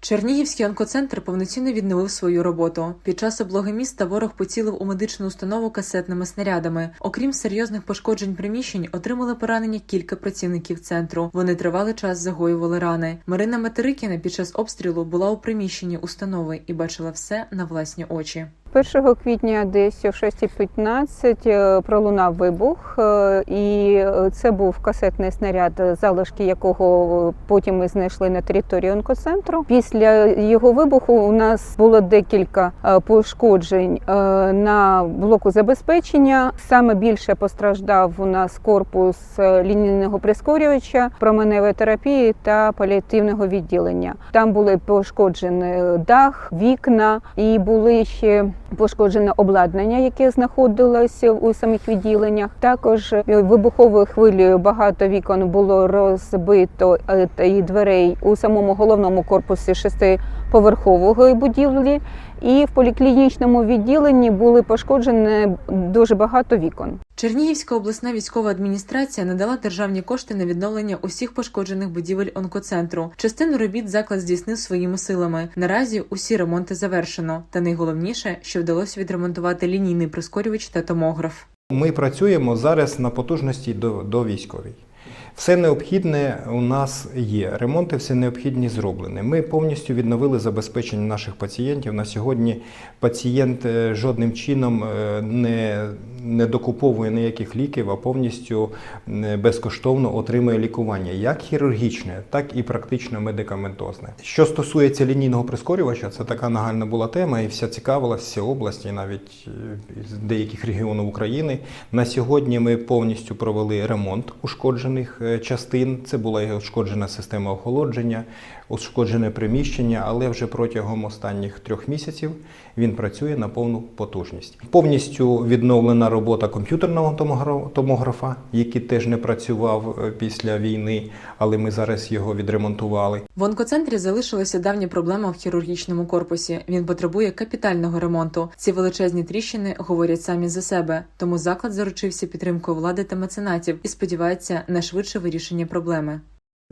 Чернігівський онкоцентр повноцінно відновив свою роботу. Під час облоги міста ворог поцілив у медичну установу касетними снарядами. Окрім серйозних пошкоджень приміщень, отримали поранення кілька працівників центру. Вони тривалий час загоювали рани. Марина Материкіна під час обстрілу була у приміщенні установи і бачила все на власні очі. 1 квітня десь о 6.15 е, пролунав вибух, е, і е, це був касетний снаряд, залишки якого потім ми знайшли на території онкоцентру. Після його вибуху у нас було декілька пошкоджень на блоку забезпечення. Саме більше постраждав у нас корпус лінійного прискорювача, променевої терапії та паліативного відділення. Там були пошкоджені дах, вікна і були ще пошкоджене обладнання, яке знаходилося у самих відділеннях. Також вибуховою хвилею багато вікон було розбито е, і дверей у самому головному корпусі шестиповерхової будівлі. І в поліклінічному відділенні були пошкоджені дуже багато вікон. Чернігівська обласна військова адміністрація надала державні кошти на відновлення усіх пошкоджених будівель онкоцентру. Частину робіт заклад здійснив своїми силами. Наразі усі ремонти завершено. Та найголовніше, що вдалося відремонтувати лінійний прискорювач та томограф. Ми працюємо зараз на потужності до, до військовій. Все необхідне у нас є. Ремонти все необхідні зроблені. Ми повністю відновили забезпечення наших пацієнтів. На сьогодні пацієнт е, жодним чином е, не, не докуповує ніяких ліків, а повністю безкоштовно отримує лікування, як хірургічне, так і практично медикаментозне. Що стосується лінійного прискорювача, це така нагальна була тема, і вся цікавилася всі області, навіть е, з деяких регіонів України. На сьогодні ми повністю провели ремонт ушкоджених е, частин. Це була і ушкоджена система охолодження, ушкоджене приміщення, але вже протягом останніх трьох місяців він працює на повну потужність. Повністю відновлена робота комп'ютерного томогра- томографа, який теж не працював е, після війни, але ми зараз його відремонтували. В онкоцентрі залишилася давня проблема в хірургічному корпусі. Він потребує капітального ремонту. Ці величезні тріщини говорять самі за себе. Тому заклад заручився підтримкою влади та меценатів і сподівається на швидше вирішення проблеми.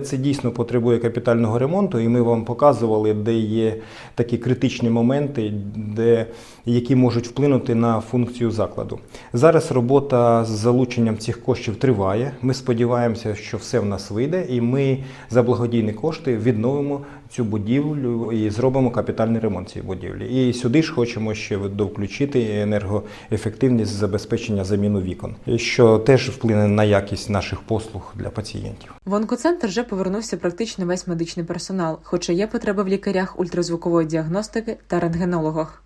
Це дійсно потребує капітального ремонту, і ми вам показували, де є такі критичні моменти, де, які можуть вплинути на функцію закладу. Зараз робота з залученням цих коштів триває. Ми сподіваємося, що все в нас вийде, і ми за благодійні кошти відновимо цю будівлю і зробимо капітальний ремонт цієї будівлі. І сюди ж хочемо ще довключити енергоефективність забезпечення заміну вікон, що теж вплине на якість наших послуг для пацієнтів. В онкоцентр вже повернувся практично весь медичний персонал, хоча є потреба в лікарях ультразвукової діагностики та рентгенологах.